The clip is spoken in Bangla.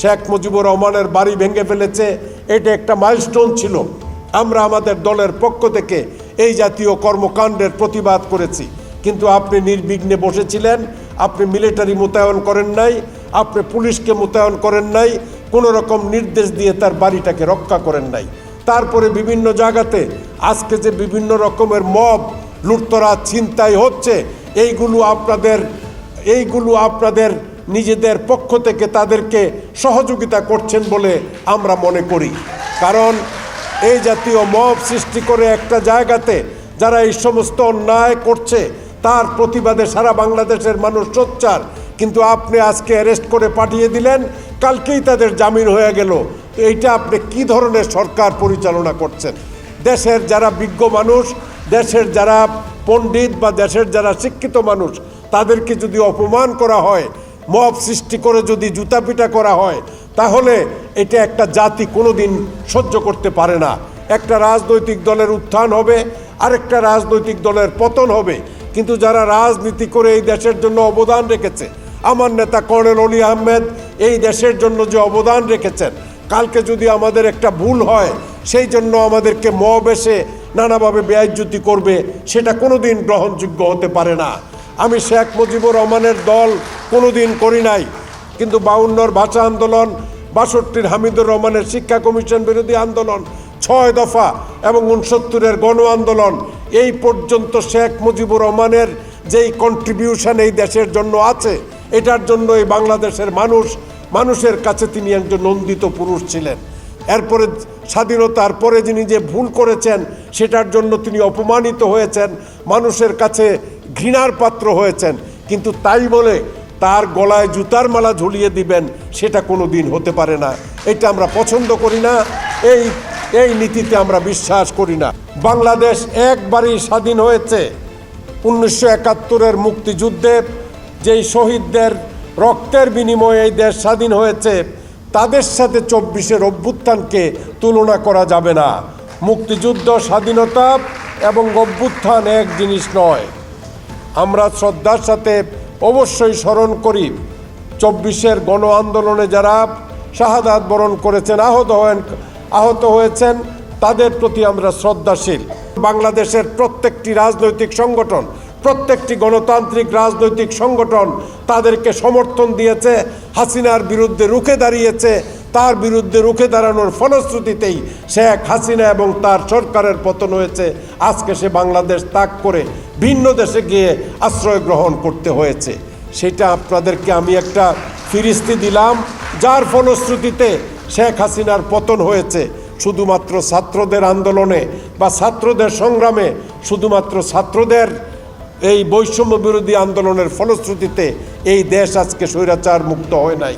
শেখ মুজিবুর রহমানের বাড়ি ভেঙে ফেলেছে, এটা একটা মাইলস্টোন ছিল। আমরা আমাদের দলের পক্ষ থেকে এই জাতীয় কর্মকাণ্ডের প্রতিবাদ করেছি। কিন্তু আপনি নির্বিঘ্নে বসেছিলেন, আপনি মিলিটারি মোতায়েন করেন নাই, আপনি পুলিশকে মোতায়েন করেন নাই, কোনো রকম নির্দেশ দিয়ে তার বাড়িটাকে রক্ষা করেন নাই। তারপরে বিভিন্ন জায়গাতে আজকে যে বিভিন্ন রকমের মব লুটতরা ছিনতাই হচ্ছে, এইগুলো আপনাদের এইগুলো আপনাদের নিজেদের পক্ষ থেকে তাদেরকে সহযোগিতা করছেন বলে আমরা মনে করি। কারণ এই জাতীয় মব সৃষ্টি করে একটা জায়গাতে যারা এই সমস্ত অন্যায় করছে, তার প্রতিবাদে সারা বাংলাদেশের মানুষ সোচ্চার। কিন্তু আপনি আজকে অ্যারেস্ট করে পাঠিয়ে দিলেন, কালকেই তাদের জামিন হয়ে গেল। এইটা আপনি কি ধরনের সরকার পরিচালনা করছেন? দেশের যারা বিজ্ঞ মানুষ, দেশের যারা পণ্ডিত বা দেশের যারা শিক্ষিত মানুষ, তাদেরকে যদি অপমান করা হয় মব সৃষ্টি করে যদি জুতাপিটা করা হয়, তাহলে এটা একটা জাতি কোনোদিন সহ্য করতে পারে না। একটা রাজনৈতিক দলের উত্থান হবে, আরেকটা রাজনৈতিক দলের পতন হবে। কিন্তু যারা রাজনীতি করে এই দেশের জন্য অবদান রেখেছে, আমার নেতা কর্নেল অলি আহমেদ এই দেশের জন্য যে অবদান রেখেছেন, কালকে যদি আমাদের একটা ভুল হয়, সেই জন্য আমাদেরকে মব এসে নানাভাবে ব্যয়জ্যুতি করবে, সেটা কোনোদিন গ্রহণযোগ্য হতে পারে না। আমি শেখ মুজিবুর রহমানের দল কোনোদিন করি নাই। কিন্তু বাউন্নর ভাষা আন্দোলন, বাষট্টির হামিদুর রহমানের শিক্ষা কমিশন বিরোধী আন্দোলন, ছয় দফা এবং উনসত্তরের গণ আন্দোলন, এই পর্যন্ত শেখ মুজিবুর রহমানের যেই কন্ট্রিবিউশন এই দেশের জন্য আছে, এটার জন্য এই বাংলাদেশের মানুষ, মানুষের কাছে তিনি একজন নন্দিত পুরুষ ছিলেন। এরপরে স্বাধীনতার পরে যিনি যে ভুল করেছেন, সেটার জন্য তিনি অপমানিত হয়েছেন। মানুষের কাছে ঘৃণার পাত্র হয়েছেন। কিন্তু তাই বলে তার গলায় জুতার মালা ঝুলিয়ে দিবেন, সেটা কোনো দিন হতে পারে না। এটা আমরা পছন্দ করি না, এই এই নীতিতে আমরা বিশ্বাস করি না। বাংলাদেশ একবারই স্বাধীন হয়েছে। উনিশশো একাত্তরের মুক্তিযুদ্ধে যেই শহীদদের রক্তের বিনিময়ে এই দেশ স্বাধীন হয়েছে, তাদের সাথে চব্বিশের অভ্যুত্থানকে তুলনা করা যাবে না। মুক্তিযুদ্ধ স্বাধীনতা এবং অভ্যুত্থান এক জিনিস নয় আমরা শ্রদ্ধার সাথে অবশ্যই স্মরণ করি, চব্বিশের গণ আন্দোলনে যারা শাহাদাত বরণ করেছেন, আহত হয়েন, আহত হয়েছেন, তাদের প্রতি আমরা শ্রদ্ধাশীল। বাংলাদেশের প্রত্যেকটি রাজনৈতিক সংগঠন, প্রত্যেকটি গণতান্ত্রিক রাজনৈতিক সংগঠন তাদেরকে সমর্থন দিয়েছে, হাসিনার বিরুদ্ধে রুখে দাঁড়িয়েছে তার বিরুদ্ধে রুখে দাঁড়ানোর ফলশ্রুতিতেই শেখ হাসিনা এবং তার সরকারের পতন হয়েছে। আজকে সে বাংলাদেশ ত্যাগ করে ভিন্ন দেশে গিয়ে আশ্রয় গ্রহণ করতে হয়েছে। সেটা আপনাদেরকে আমি একটা ফিরিস্তি দিলাম, যার ফলশ্রুতিতে শেখ হাসিনার পতন হয়েছে। শুধুমাত্র ছাত্রদের আন্দোলনে বা ছাত্রদের সংগ্রামে শুধুমাত্র ছাত্রদের এই বৈষম্য বিরোধী আন্দোলনের ফলশ্রুতিতে এই দেশ আজকে স্বৈরাচার মুক্ত হয় নাই।